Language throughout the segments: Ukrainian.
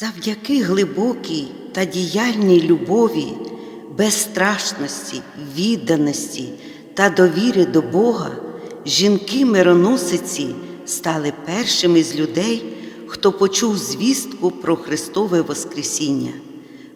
Завдяки глибокій та діяльній любові, безстрашності, відданості та довірі до Бога, жінки-мироносиці стали першими з людей, хто почув звістку про Христове Воскресіння.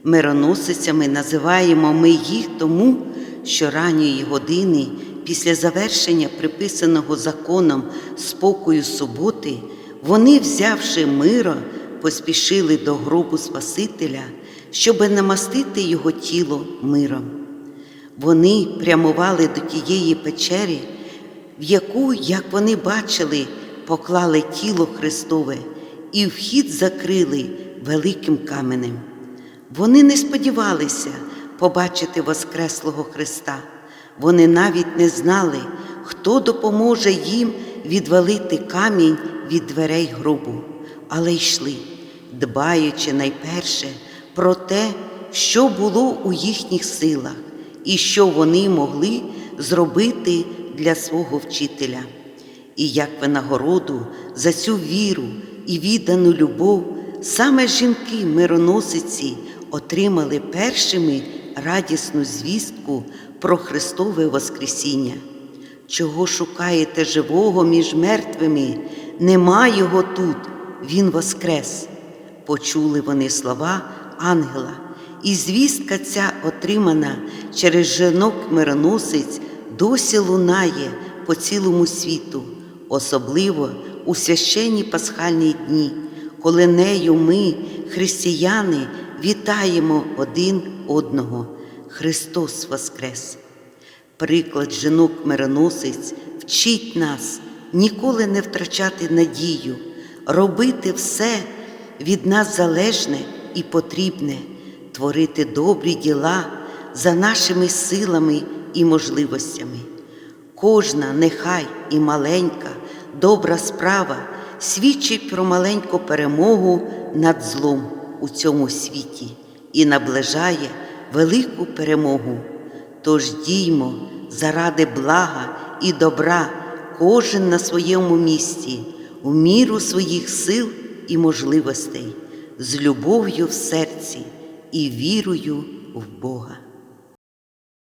Мироносицями називаємо ми їх тому, що ранньої години після завершення приписаного законом спокою суботи, вони, взявши миро, поспішили до гробу Спасителя, щоби намастити його тіло миром. Вони прямували до тієї печери, в яку, як вони бачили, поклали тіло Христове і вхід закрили великим каменем. Вони не сподівалися побачити Воскреслого Христа. Вони навіть не знали, хто допоможе їм відвалити камінь від дверей гробу, але йшли, дбаючи найперше про те, що було у їхніх силах і що вони могли зробити для свого вчителя. І як винагороду за цю віру і віддану любов, саме жінки-мироносиці отримали першими радісну звістку про Христове Воскресіння. Чого шукаєте живого між мертвими? Нема його тут, Він воскрес. Почули вони слова ангела, і звістка ця, отримана через жінок мироносиць, досі лунає по цілому світу, особливо у священні пасхальні дні, коли нею ми, християни, вітаємо один одного. Христос Воскрес! Приклад жінок-мироносиць вчить нас ніколи не втрачати надію, робити все від нас залежне і потрібне, творити добрі діла за нашими силами і можливостями. Кожна нехай і маленька, добра справа свідчить про маленьку перемогу над злом у цьому світі і наближає велику перемогу. Тож діймо заради блага і добра кожен на своєму місці, в міру своїх сил і можливостей, з любов'ю в серці і вірою в Бога.